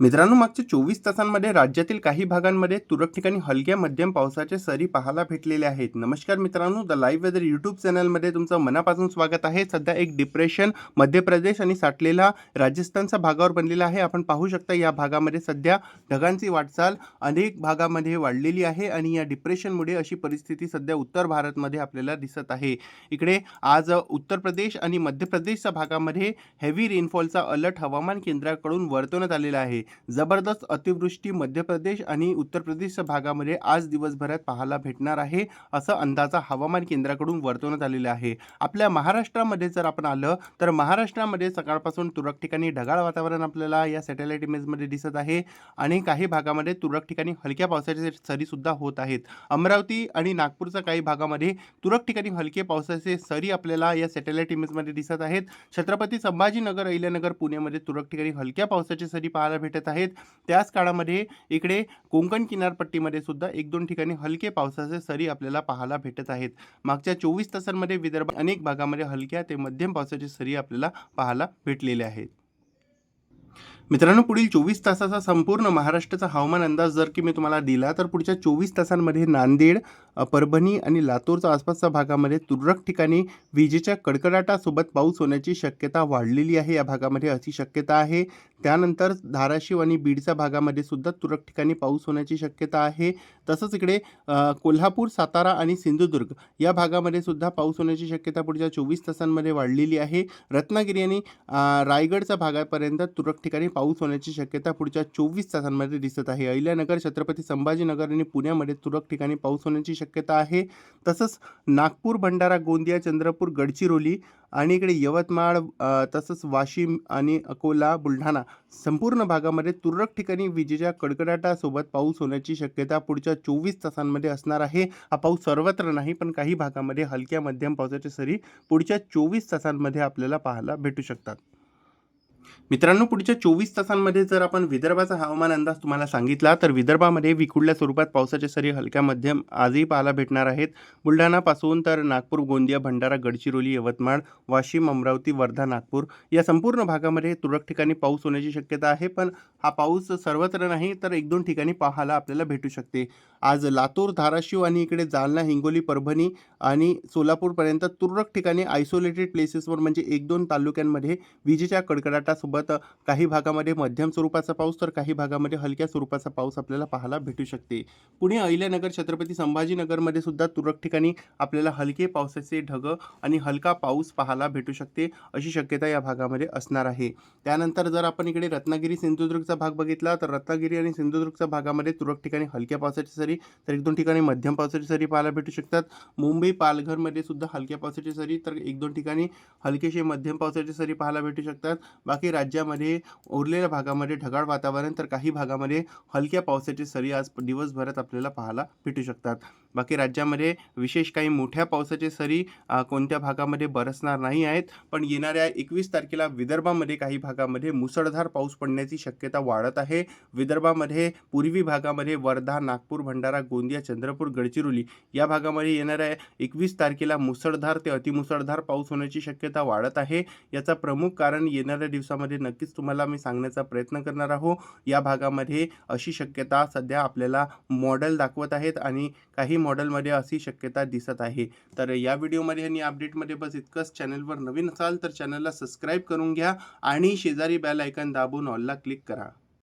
मित्रांनो मागच्या चोवीस तासांमध्ये राज्यातील काही भागांमध्ये तुरळक ठिकाणी हलक्या मध्यम पावसाच्या सरी पाहायला भेटलेल्या आहेत. नमस्कार मित्रांनो द लाईव्ह वेदर यूट्यूब चॅनलमध्ये तुमचं मनापासून स्वागत आहे. सध्या एक डिप्रेशन मध्य प्रदेश आणि साठलेला राजस्थानचा भागावर बनलेला आहे. आपण पाहू शकता या भागामध्ये सध्या ढगांची वाटचाल अनेक भागामध्ये वाढलेली आहे आणि या डिप्रेशनमुळे अशी परिस्थिती सध्या उत्तर भारतमध्ये आपल्याला दिसत आहे. इकडे आज उत्तर प्रदेश आणि मध्य प्रदेशच्या भागामध्ये हेवी रेनफॉलचा अलर्ट हवामान केंद्राकडून वर्तवण्यात आलेला आहे. जबरदस्त अतिवृष्टी मध्य प्रदेश आणि उत्तर प्रदेशच्या भागामध्ये आज दिवसभरात पाहायला भेटणार आहे असं अंदाजा हवामान केंद्राकडून वर्तवण्यात आलेलं आहे. आपल्या महाराष्ट्रामध्ये जर आपण आलं तर महाराष्ट्रामध्ये सकाळपासून तुरळक ठिकाणी ढगाळ वातावरण आपल्याला या सॅटेलाईट इमेजमध्ये दिसत आहे आणि काही भागामध्ये तुरळक ठिकाणी हलक्या पावसाचे सरीसुद्धा होत आहेत. अमरावती आणि नागपूरच्या काही भागामध्ये तुरळक ठिकाणी हलके पावसाचे सरी आपल्याला या सॅटेलाईट इमेजमध्ये दिसत आहेत. छत्रपती संभाजीनगर अहिल्यानगर पुण्यामध्ये तुरळक ठिकाणी हलक्या पावसाची सरी पाहायला भेटत आहेत. त्याच काळामध्ये इकडे कोकण किनारपट्टीमध्ये सुद्धा एक दोन ठिकाणी हलके पावसाचे सरी आपल्याला पाहायला भेटत आहेत. मागच्या चोवीस तासांमध्ये विदर्भ अनेक भागामध्ये हलक्या ते मध्यम पावसाची सरी आपल्याला पाहायला भेटलेल्या आहेत. मित्रांनो पुढील चोवीस तासाचा संपूर्ण महाराष्ट्राचा हवामान अंदाज जर की मी तुम्हाला दिला तर पुढच्या चोवीस तासांमध्ये नांदेड परभणी आणि लातूरच्या आसपासच्या भागामध्ये तुरळक ठिकाणी विजेच्या कडकडाटासोबत पाऊस होण्याची शक्यता वाढलेली आहे. या भागामध्ये अशी शक्यता आहे. त्यानंतर धाराशिव आणि बीडच्या भागामध्ये सुद्धा तुरळक ठिकाणी पाऊस होण्याची शक्यता आहे. तसंच इकडे कोल्हापूर सातारा आणि सिंधुदुर्ग या भागामध्ये सुद्धा पाऊस होण्याची शक्यता पुढच्या चोवीस तासांमध्ये वाढलेली आहे. रत्नागिरी आणि रायगडच्या भागापर्यंत तुरळक ठिकाणी पाऊस होण्याची शक्यता पुढच्या चोवीस तासांमध्ये दिसत आहे. अहिल्यानगर छत्रपती संभाजीनगर आणि पुण्यामध्ये तुरळक ठिकाणी पाऊस होण्याची शक्यता शक्यता आहे. तसंच नागपूर भंडारा गोंदिया चंद्रपूर गडचिरोली आणि इकडे यवतमाळ तसंच वाशिम आणि अकोला बुलढाणा संपूर्ण भागामध्ये तुरळक ठिकाणी विजेच्या कडकडाटासोबत पाऊस होण्याची शक्यता पुढच्या चोवीस तासांमध्ये असणार आहे. हा पाऊस सर्वत्र नाही पण काही भागामध्ये हलक्या मध्यम पावसाच्या सरी पुढच्या चोवीस तासांमध्ये आपल्याला पाहायला भेटू शकतात. मित्रांनो पुढच्या चोवीस तासांमध्ये जर आपण विदर्भाचा हवामान अंदाज तुम्हाला सांगितला तर विदर्भामध्ये विखुडल्या स्वरूपात पावसाच्या सरी हलक्या मध्यम आजही पाहायला भेटणार आहेत. बुलढाणापासून तर नागपूर गोंदिया भंडारा गडचिरोली यवतमाळ वाशिम अमरावती वर्धा नागपूर या संपूर्ण भागामध्ये तुरळक ठिकाणी पाऊस होण्याची शक्यता आहे. पण हा पाऊस सर्वत्र नाही तर एक दोन ठिकाणी पाहायला आपल्याला भेटू शकते. आज लातूर धाराशिव आणि इकडे जालना हिंगोली परभणी आणि सोलापूरपर्यंत तुरळक ठिकाणी आयसोलेटेड प्लेसेसवर म्हणजे एक दोन तालुक्यांमध्ये विजेच्या कडकडाटा त्यासोबत काही भागामध्ये मध्यम स्वरूपाचा पाऊस तर काही भागामध्ये हलक्या स्वरूपाचा पाऊस आपल्याला पाहायला भेटू शकते. पुणे अहिल्यानगर छत्रपती संभाजीनगरमध्ये सुद्धा तुरळक ठिकाणी आपल्याला हलके पावसाचे ढग आणि हलका पाऊस पाहायला भेटू शकते अशी शक्यता या भागामध्ये असणार आहे. त्यानंतर जर आपण इकडे रत्नागिरी सिंधुदुर्गचा भाग बघितला तर रत्नागिरी आणि सिंधुदुर्गच्या भागामध्ये तुरळक ठिकाणी हलक्या पावसाची सरी तर एक दोन ठिकाणी मध्यम पावसाची सरी पाहायला भेटू शकतात. मुंबई पालघरमध्ये सुद्धा हलक्या पावसाची सरी तर एक दोन ठिकाणी हलकेशी मध्यम पावसाची सरी पाहायला भेटू शकतात. बाकी राज्यामध्ये उरलेल्या भागामध्ये ढगाळ वातावरण तर काही भागामध्ये हलक्या पावसाचे सरी आज दिवसभरात आपल्याला पाहायला भेटू शकतात. बाकी राज्यामध्ये विशेष काही मोठ्या पावसाचे सरी कोणत्या भागामध्ये बरसणार नाही आहेत. पण येणाऱ्या एकवीस तारखेला विदर्भामध्ये काही भागामध्ये मुसळधार पाऊस पडण्याची शक्यता वाढत आहे. विदर्भामध्ये पूर्वी भागामध्ये वर्धा नागपूर भंडारा गोंदिया चंद्रपूर गडचिरोली या भागामध्ये येणाऱ्या एकवीस तारखेला मुसळधार ते अतिमुसळधार पाऊस होण्याची शक्यता वाढत आहे. याचा प्रमुख कारण येणाऱ्या दिवसामध्ये नक्कीच तुम्हाला मी सांगण्याचा प्रयत्न करणार आहो. या भागामध्ये अशी शक्यता सध्या आपल्याला मॉडेल दाखवत आहेत आणि काही मॉडेलमध्ये अशी शक्यता दिसत आहे. तर या व्हिडिओमध्ये आणि अपडेटमध्ये बस इतकंच. चॅनलवर नवीन असाल तर चॅनलला सबस्क्राईब करून घ्या आणि शेजारी बेल आयकन दाबून ऑलला क्लिक करा.